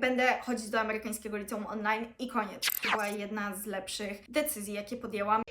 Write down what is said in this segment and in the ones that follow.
Będę chodzić do amerykańskiego liceum online i koniec. To była jedna z lepszych decyzji, jakie podjęłam.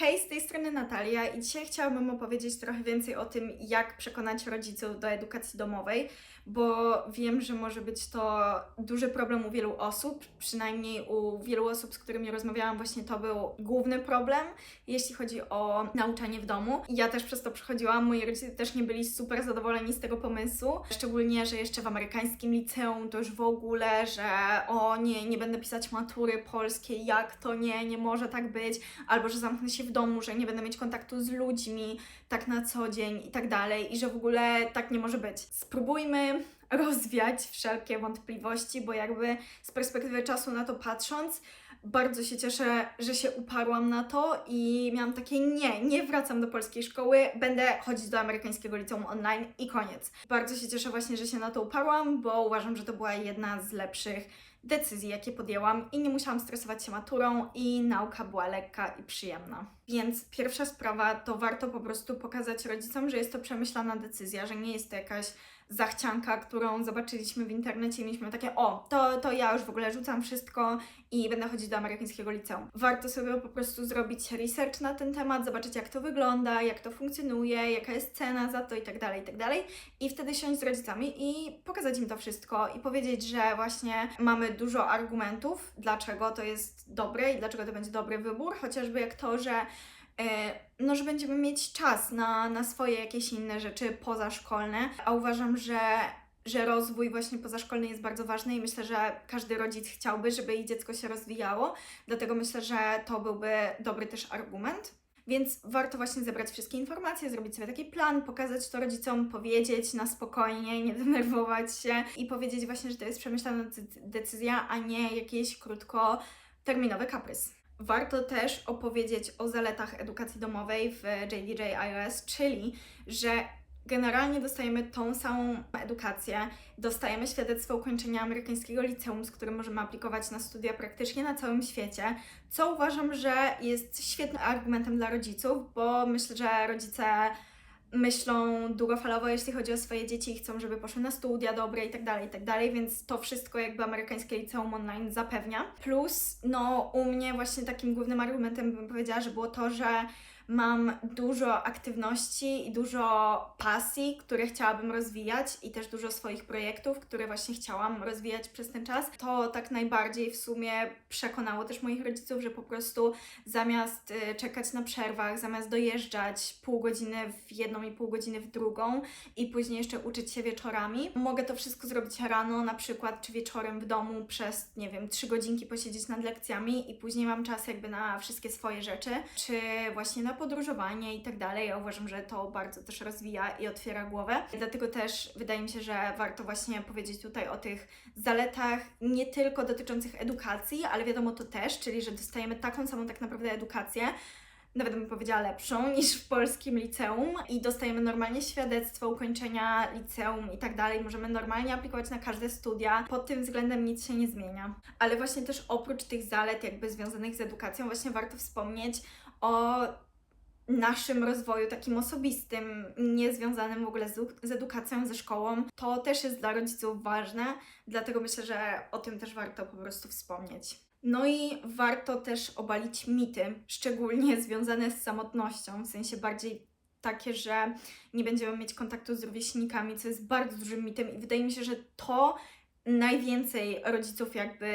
Hej, z tej strony Natalia i dzisiaj chciałabym opowiedzieć trochę więcej o tym, jak przekonać rodziców do edukacji domowej, bo wiem, że może być to duży problem u wielu osób, przynajmniej u wielu osób, z którymi rozmawiałam, właśnie to był główny problem, jeśli chodzi o nauczanie w domu. Ja też przez to przechodziłam, moi rodzice też nie byli super zadowoleni z tego pomysłu, szczególnie, że jeszcze w amerykańskim liceum to już w ogóle, że o nie, nie będę pisać matury polskiej, jak to nie, nie może tak być, albo że zamknę się w domu, że nie będę mieć kontaktu z ludźmi tak na co dzień i tak dalej, i że w ogóle tak nie może być. Spróbujmy rozwiać wszelkie wątpliwości, bo jakby z perspektywy czasu na to patrząc, bardzo się cieszę, że się uparłam na to i miałam takie nie, nie wracam do polskiej szkoły, będę chodzić do amerykańskiego liceum online i koniec. Bardzo się cieszę właśnie, że się na to uparłam, bo uważam, że to była jedna z lepszych decyzji, jakie podjęłam i nie musiałam stresować się maturą i nauka była lekka i przyjemna. Więc pierwsza sprawa to warto po prostu pokazać rodzicom, że jest to przemyślana decyzja, że nie jest to jakaś zachcianka, którą zobaczyliśmy w internecie i mieliśmy takie o, to, to ja już w ogóle rzucam wszystko i będę chodzić do amerykańskiego liceum. Warto sobie po prostu zrobić research na ten temat, zobaczyć jak to wygląda, jak to funkcjonuje, jaka jest cena za to i tak dalej, i tak dalej. I wtedy siąść z rodzicami i pokazać im to wszystko i powiedzieć, że właśnie mamy dużo argumentów, dlaczego to jest dobre i dlaczego to będzie dobry wybór, chociażby jak to, że e, no, że będziemy mieć czas na, na swoje jakieś inne rzeczy pozaszkolne, a uważam, że że rozwój właśnie pozaszkolny jest bardzo ważny i myślę, że każdy rodzic chciałby, żeby ich dziecko się rozwijało, dlatego myślę, że to byłby dobry też argument. Więc warto właśnie zebrać wszystkie informacje, zrobić sobie taki plan, pokazać to rodzicom, powiedzieć na spokojnie, nie denerwować się i powiedzieć właśnie, że to jest przemyślana decy- decyzja, a nie jakiś krótkoterminowy kaprys. Warto też opowiedzieć o zaletach edukacji domowej w JDJ iOS, czyli że generalnie dostajemy tą samą edukację, dostajemy świadectwo ukończenia amerykańskiego liceum, z którym możemy aplikować na studia praktycznie na całym świecie, co uważam, że jest świetnym argumentem dla rodziców, bo myślę, że rodzice myślą długofalowo, jeśli chodzi o swoje dzieci i chcą, żeby poszły na studia dobre i tak dalej, i tak dalej, więc to wszystko jakby amerykańskie liceum online zapewnia. Plus, no u mnie właśnie takim głównym argumentem bym powiedziała, że było to, że mam dużo aktywności i dużo pasji, które chciałabym rozwijać i też dużo swoich projektów, które właśnie chciałam rozwijać przez ten czas. To tak najbardziej w sumie przekonało też moich rodziców, że po prostu zamiast y, czekać na przerwach, zamiast dojeżdżać pół godziny w jedną i pół godziny w drugą i później jeszcze uczyć się wieczorami, mogę to wszystko zrobić rano na przykład, czy wieczorem w domu przez, nie wiem, trzy godzinki posiedzieć nad lekcjami i później mam czas jakby na wszystkie swoje rzeczy, czy właśnie na podróżowanie i tak dalej. Ja uważam, że to bardzo też rozwija i otwiera głowę. Dlatego też wydaje mi się, że warto właśnie powiedzieć tutaj o tych zaletach nie tylko dotyczących edukacji, ale wiadomo to też, czyli że dostajemy taką samą tak naprawdę edukację, nawet bym powiedziała lepszą niż w polskim liceum i dostajemy normalnie świadectwo ukończenia liceum i tak dalej. Możemy normalnie aplikować na każde studia. Pod tym względem nic się nie zmienia. Ale właśnie też oprócz tych zalet jakby związanych z edukacją właśnie warto wspomnieć o naszym rozwoju takim osobistym, niezwiązanym w ogóle z, z edukacją, ze szkołą, to też jest dla rodziców ważne, dlatego myślę, że o tym też warto po prostu wspomnieć. No i warto też obalić mity, szczególnie związane z samotnością, w sensie bardziej takie, że nie będziemy mieć kontaktu z rówieśnikami, co jest bardzo dużym mitem i wydaje mi się, że to najwięcej rodziców jakby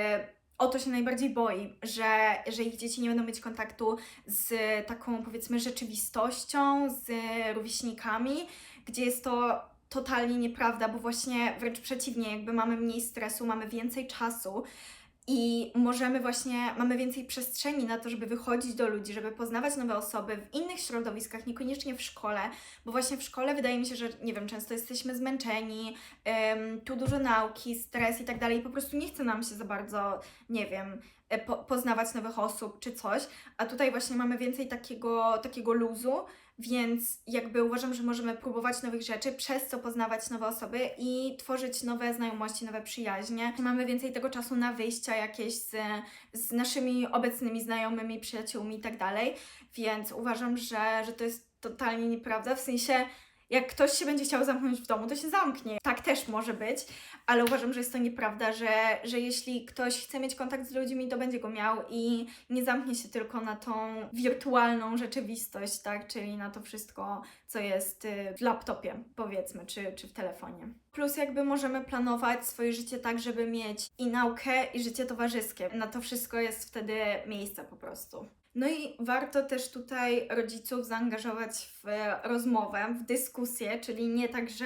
o to się najbardziej boi, że, że ich dzieci nie będą mieć kontaktu z taką powiedzmy rzeczywistością, z rówieśnikami, gdzie jest to totalnie nieprawda, bo właśnie wręcz przeciwnie, jakby mamy mniej stresu, mamy więcej czasu i możemy właśnie, mamy więcej przestrzeni na to, żeby wychodzić do ludzi, żeby poznawać nowe osoby w innych środowiskach, niekoniecznie w szkole, bo właśnie w szkole wydaje mi się, że nie wiem, często jesteśmy zmęczeni, em, tu dużo nauki, stres i tak dalej, po prostu nie chce nam się za bardzo, nie wiem, e, po, poznawać nowych osób czy coś, a tutaj właśnie mamy więcej takiego, takiego luzu, więc jakby uważam, że możemy próbować nowych rzeczy, przez co poznawać nowe osoby i tworzyć nowe znajomości, nowe przyjaźnie. Mamy więcej tego czasu na wyjścia jakieś z, z naszymi obecnymi znajomymi, przyjaciółmi i tak dalej, więc uważam, że, że to jest totalnie nieprawda. W sensie, jak ktoś się będzie chciał zamknąć w domu, to się zamknie. Tak też może być, ale uważam, że jest to nieprawda, że, że jeśli ktoś chce mieć kontakt z ludźmi, to będzie go miał i nie zamknie się tylko na tą wirtualną rzeczywistość, tak? Czyli na to wszystko, co jest y, w laptopie, powiedzmy, czy, czy w telefonie. Plus jakby możemy planować swoje życie tak, żeby mieć i naukę, i życie towarzyskie. Na to wszystko jest wtedy miejsce po prostu. No i warto też tutaj rodziców zaangażować w rozmowę, w dyskusję, czyli nie tak, że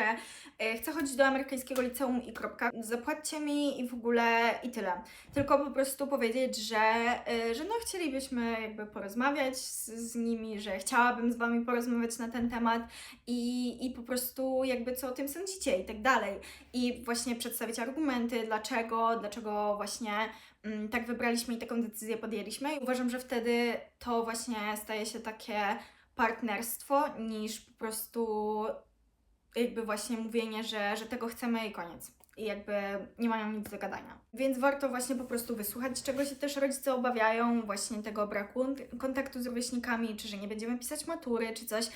e, chcę chodzić do amerykańskiego liceum i kropka, zapłaćcie mi i w ogóle i tyle. Tylko po prostu powiedzieć, że, e, że no chcielibyśmy jakby porozmawiać z, z nimi, że chciałabym z wami porozmawiać na ten temat i, i po prostu jakby co o tym sądzicie i tak dalej. I właśnie przedstawić argumenty, dlaczego, dlaczego właśnie tak wybraliśmy i taką decyzję podjęliśmy. I uważam, że wtedy to właśnie staje się takie partnerstwo niż po prostu jakby właśnie mówienie, że, że tego chcemy i koniec. I jakby nie mają nic do gadania. Więc warto właśnie po prostu wysłuchać, czego się też rodzice obawiają, właśnie tego braku kontaktu z rówieśnikami, czy że nie będziemy pisać matury, czy coś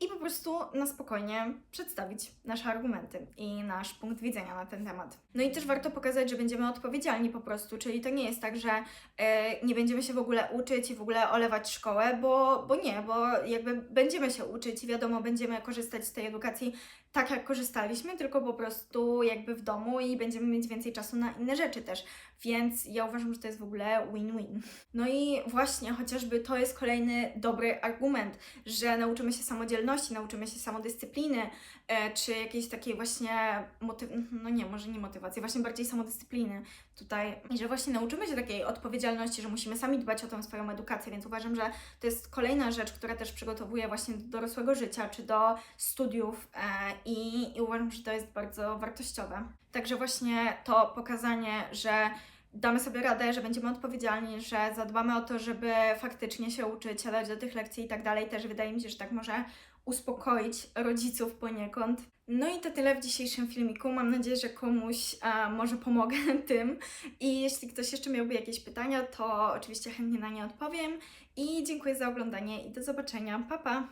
i po prostu na spokojnie przedstawić nasze argumenty i nasz punkt widzenia na ten temat. No i też warto pokazać, że będziemy odpowiedzialni po prostu, czyli to nie jest tak, że e, nie będziemy się w ogóle uczyć i w ogóle olewać szkołę, bo, bo nie, bo jakby będziemy się uczyć i wiadomo, będziemy korzystać z tej edukacji tak jak korzystaliśmy, tylko po prostu jakby w domu i będziemy mieć więcej czasu na inne rzeczy też. Więc ja uważam, że to jest w ogóle win-win. No i właśnie chociażby to jest kolejny dobry argument, że nauczymy się nauczymy się samodyscypliny, e, czy jakiejś takiej właśnie motyw... no nie, może nie motywacji, właśnie bardziej samodyscypliny tutaj. I że właśnie nauczymy się takiej odpowiedzialności, że musimy sami dbać o tą swoją edukację, więc uważam, że to jest kolejna rzecz, która też przygotowuje właśnie do dorosłego życia, czy do studiów e, i, i uważam, że to jest bardzo wartościowe. Także właśnie to pokazanie, że damy sobie radę, że będziemy odpowiedzialni, że zadbamy o to, żeby faktycznie się uczyć, siadać do tych lekcji i tak dalej, też wydaje mi się, że tak może uspokoić rodziców poniekąd. No i to tyle w dzisiejszym filmiku. Mam nadzieję, że komuś może pomogę tym. I jeśli ktoś jeszcze miałby jakieś pytania, to oczywiście chętnie na nie odpowiem. I dziękuję za oglądanie i do zobaczenia. Pa pa!